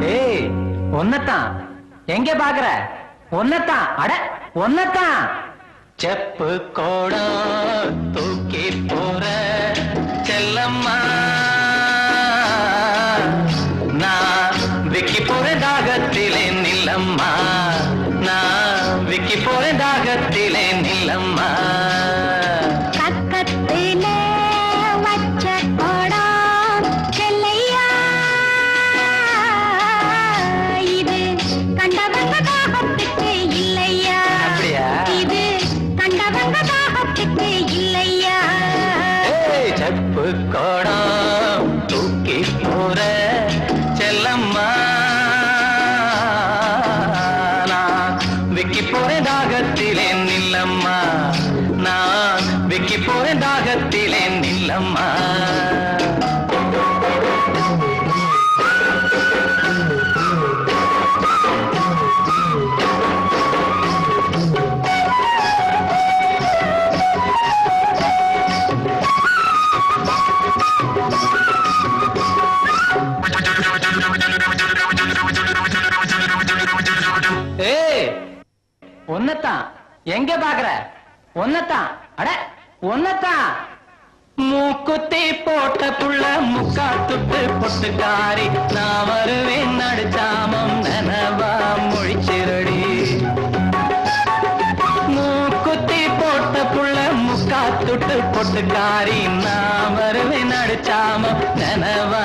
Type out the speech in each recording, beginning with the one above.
ஏய் ஒன்னத்தான். எங்க பாக்குற ஒன்னத்தான். அட ஒன்னத்தான். செப்பு கோடம் தூக்கி போற செல்லம்மா. நான் போறேன் தாகத்திலே நில்லம்மா. ஏய் ஒன்னத்தான் எங்க பாக்குற? ஒன்னத்தான் அட ஒன்னத்தான் மூக்குத்தி போட்ட புள்ள முக்கா துட்டு பொட்டுக்காரி. நான் வருவேன் நடுச்சாமம் நனவா மொழிச்சிரடி. மூக்குத்தி போட்ட புள்ள முக்கா துட்டு பொட்டுக்காரி. நான் வருவேன் நடுச்சாமம் நனவா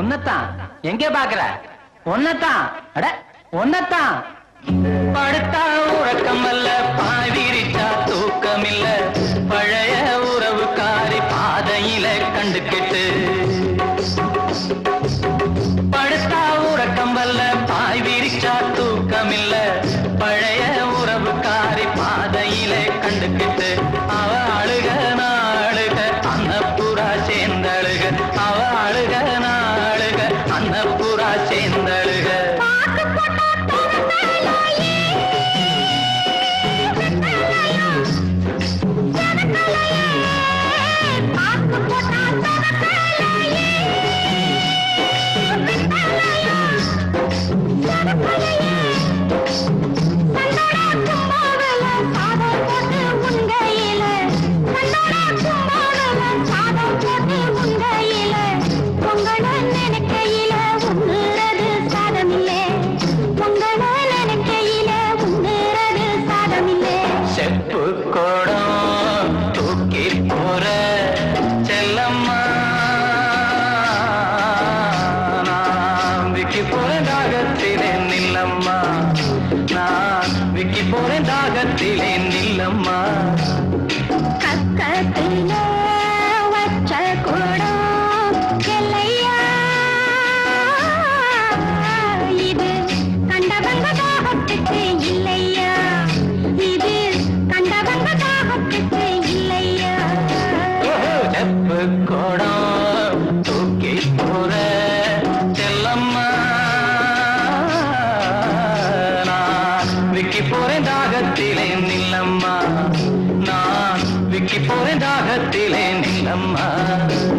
உன்னத்தான். ஒன்னத்தான் எங்க பாக்குற உன்னத்தான். அட உன்னத்தான். படுத்தா உறக்கம் அல்ல பாவிரிச்சா தூக்கம் இல்ல பழைய உறவுக்காரி பாதையில கண்டு கெட்டு படுத்தா உறக்கம் வல்ல பாய் விரிச்சா தூக்கம் இல்ல பழைய உறவுக்காரி பாதையில கண்டு கெட்டு அவ அழுக நான் நாளுக அன்னப்புறா சேர்ந்தழுக. அவ அழுக Thanks. நில்லம்மா நான் விக்கி போறேன் தாகத்திலே நில்லம்மா. கக்கத்திலே